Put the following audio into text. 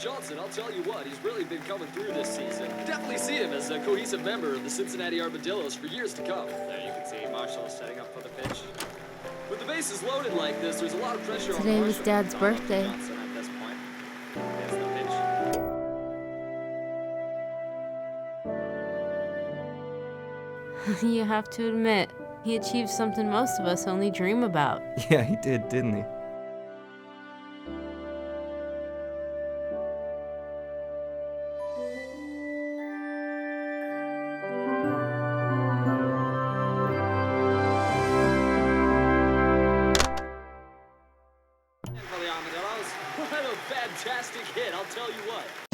Johnson, I'll tell you what, he's really been coming through this season. Definitely see him as a cohesive member of the Cincinnati Armadillos for years to come. There you can see Marshall setting up for the pitch. With the bases loaded like this, there's a lot of pressure Today on was Marshall. Dad's birthday. Johnson at this point. There's the pitch. you have to admit, he achieved something most of us only dream about. Yeah, he did, didn't he? fantastic hit, I'll tell you what.